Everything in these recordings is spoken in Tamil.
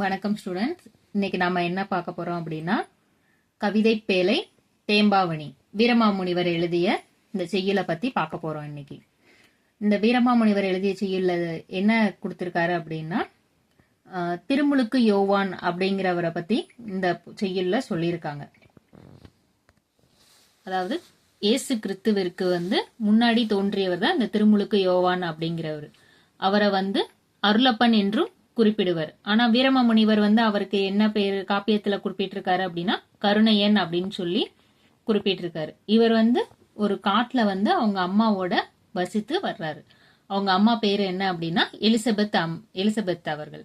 வணக்கம் ஸ்டூடெண்ட்ஸ் இன்னைக்கு நாம என்ன பார்க்க போறோம் அப்படின்னா கவிதை பேலை தேம்பாவணி. வீரமாமுனிவர் எழுதிய இந்த செய்யுளை பத்தி பார்க்க போறோம் இன்னைக்கு. இந்த வீரமாமுனிவர் எழுதிய செய்யுள்ள என்ன கொடுத்திருக்காரு அப்படின்னா திருமுழுக்கு யோவான் அப்படிங்கிறவரை பத்தி இந்த செய்யுள்ல சொல்லியிருக்காங்க. அதாவது இயேசு கிறிஸ்துவிற்கு வந்து முன்னாடி தோன்றியவர் தான் இந்த திருமுழுக்கு யோவான் அப்படிங்கிறவர். அவரை வந்து அருளப்பன் என்றும் குறிப்பிடுவர். ஆனா வீரமாமுனிவர் வந்து அவருக்கு என்ன பேர் காப்பியத்துல குறிப்பிட்டிருக்காரு அப்படின்னா கருணையன் அப்படின்னு சொல்லி குறிப்பிட்டிருக்காரு. இவர் வந்து ஒரு காட்டுல வந்து அவங்க அம்மாவோட வசித்து வர்றாரு. அவங்க அம்மா பேர் என்ன அப்படின்னா எலிசபெத் அம் எலிசபெத் அவர்கள்.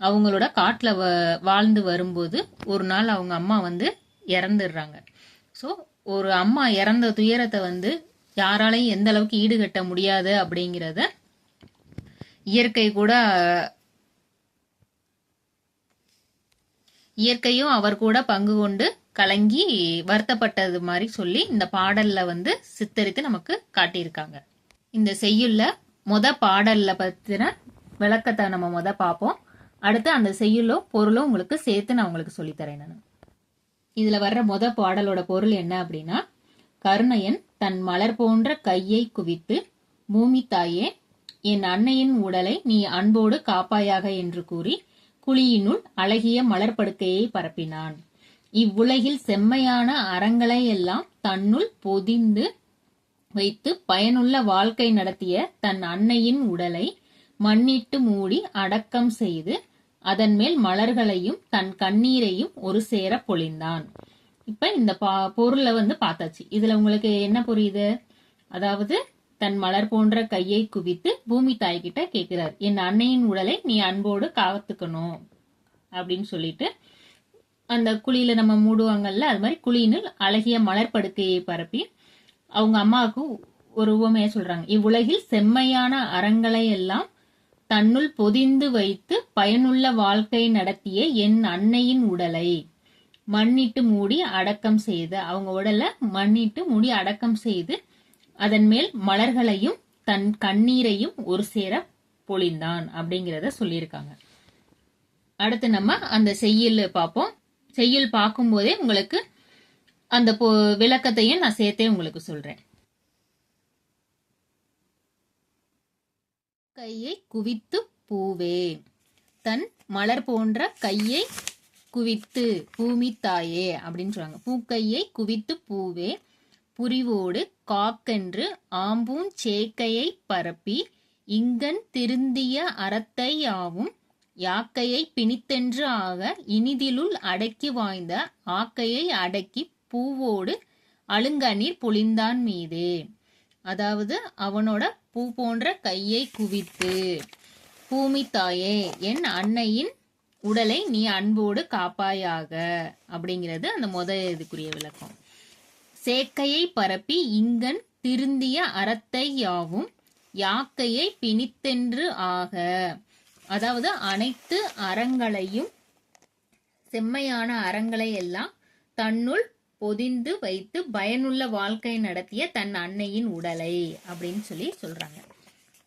அவங்களோட காட்டுல வ- வாழ்ந்து வரும்போது ஒரு நாள் அவங்க அம்மா வந்து இறந்துடுறாங்க. ஸோ ஒரு அம்மா இறந்த துயரத்தை வந்து யாராலையும் எந்த அளவுக்கு ஈடுகட்ட முடியாது அப்படிங்கிறத இயற்கை கூட இயற்கையும் அவர் கூட பங்கு கொண்டு கலங்கி வருத்தப்பட்டது மாதிரி சொல்லி இந்த பாடல்ல வந்து சித்தரித்து நமக்கு காட்டியிருக்காங்க. இந்த செய்யுள்ல மொத பாடல்ல பத்தின விளக்கத்தை நம்ம முத பார்ப்போம். அடுத்து அந்த செய்யுளும் பொருளும் உங்களுக்கு சேர்த்து நான் உங்களுக்கு சொல்லித்தரேன் நான். இதுல வர்ற மொத பாடலோட பொருள் என்ன அப்படின்னா கருணையன் தன் மலர் போன்ற கையை குவித்து பூமி தாயே என் அன்னையின் உடலை நீ அன்போடு காப்பாயாக என்று கூறி குழியினுள் அழகிய மலர் படுக்கையை பரப்பினான். இவ்வுலகில் செம்மையான அறங்களை எல்லாம் தன்னுள் பொதிந்து வைத்து பயனுள்ள வாழ்க்கை நடத்திய தன் அன்னையின் உடலை மண்ணிட்டு மூடி அடக்கம் செய்து அதன் மேல் மலர்களையும் தன் கண்ணீரையும் ஒரு சேர பொழிந்தான். இப்ப இந்த பா பொருளை வந்து பார்த்தாச்சு. இதுல உங்களுக்கு என்ன புரியுது? அதாவது தன் மலர் போன்ற கையை குவித்து பூமி தாய்கிட்ட கேட்கிறார் என் அன்னையின் உடலை நீ அன்போடு காத்துக்கணும் அப்படின்னு சொல்லிட்டு அந்த குழியில நம்ம மூடுவாங்கல்ல அது மாதிரி குழியினுள் அழகிய மலர் படுக்கையை பரப்பி அவங்க அம்மாவுக்கு ஒரு உவமையா சொல்றாங்க. இவ்வுலகில் செம்மையான அறங்களை எல்லாம் தன்னுள் பொதிந்து வைத்து பயனுள்ள வாழ்க்கை நடத்திய என் அன்னையின் உடலை மண்ணிட்டு மூடி அடக்கம் செய்து அவங்க உடலை மண்ணிட்டு மூடி அடக்கம் செய்து அதன் மேல் மலர்களையும் தன் கண்ணீரையும் ஒரு சேர பொழிந்தான் அப்படிங்கிறத சொல்லியிருக்காங்க. அடுத்து நம்ம அந்த செய்யுள் பார்ப்போம். செய்யுள் பார்க்கும்போதே உங்களுக்கு அந்த பொ- விளக்கத்தையும் நான் சேர்த்தே உங்களுக்கு சொல்றேன். கையை குவித்து பூவே. தன் மலர் போன்ற கையை குவித்து பூமி தாயே அப்படின்னு சொல்றாங்க. பூக்கையை குவித்து பூவே. புரிவோடு காக்கென்று ஆம்பூன் சேக்கையை பரப்பி இங்கன் திருந்திய அறத்தை யாவும் யாக்கையை பிணித்தென்று ஆக இனிதிலுள் அடக்கி வாய்ந்த ஆக்கையை அடக்கி பூவோடு அழுங்கநீர் பொழிந்தான் மீதே. அதாவது அவனோட பூ போன்ற கையை குவித்து பூமி தாயே என் அன்னையின் உடலை நீ அன்போடு காப்பாயாக அப்படிங்கிறது அந்த முத இதுக்குரிய விளக்கம். சேக்கையை பரப்பி இங்கன் திருந்திய அறத்தை யாவும் யாக்கையை பிணித்தென்று ஆக. அதாவது அனைத்து அறங்களையும் செம்மையான அறங்களை எல்லாம் தன்னுள் பொதிந்து வைத்து பயனுள்ள வாழ்க்கை நடத்திய தன் அன்னையின் உடலை அப்படின்னு சொல்லி சொல்றாங்க.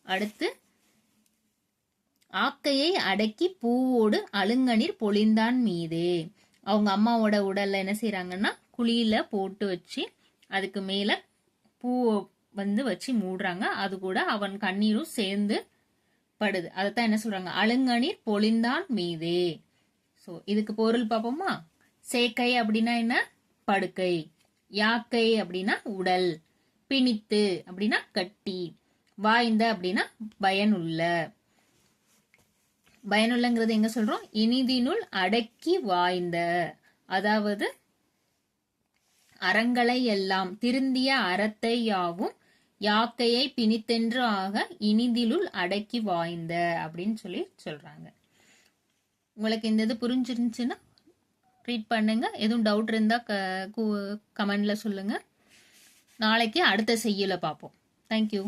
அடுத்து ஆக்கையை அடக்கி பூவோடு அழுங்கனிர் பொழிந்தான் மீதே. அவங்க அம்மாவோட உடல்ல என்ன செய்கிறாங்கன்னா குழியில போட்டு வச்சு அதுக்கு மேல பூ வந்து வச்சு மூடுறாங்க. அது கூட அவன் கண்ணீரும் சேர்ந்து படுது. அதைத்தான் என்ன சொல்றாங்க? அழுங்கணீர் பொழிந்தான் மீதே. ஸோ இதுக்கு பொருள் பார்ப்போமா? சேக்கை அப்படின்னா என்ன? படுக்கை. யாக்கை அப்படின்னா உடல். பிணித்து அப்படின்னா கட்டி. வாய்ந்த அப்படின்னா பயனுள்ள. பயனுள்ளங்கிறது எங்க சொல்றோம்? இனிதினுள் அடக்கி வாய்ந்த அதாவது அறங்களை எல்லாம் திருந்திய அறத்தை யாவும் யாக்கையை பிணித்தென்று ஆக இனிதிலுள் அடக்கி வாய்ந்த அப்படின்னு சொல்லி சொல்றாங்க. உங்களுக்கு இந்த இது புரிஞ்சிருந்துச்சுன்னா ரீட் பண்ணுங்க. எதுவும் டவுட் இருந்தா கமெண்ட்ல சொல்லுங்க. நாளைக்கு அடுத்த செய்யல பார்ப்போம். தேங்க்யூ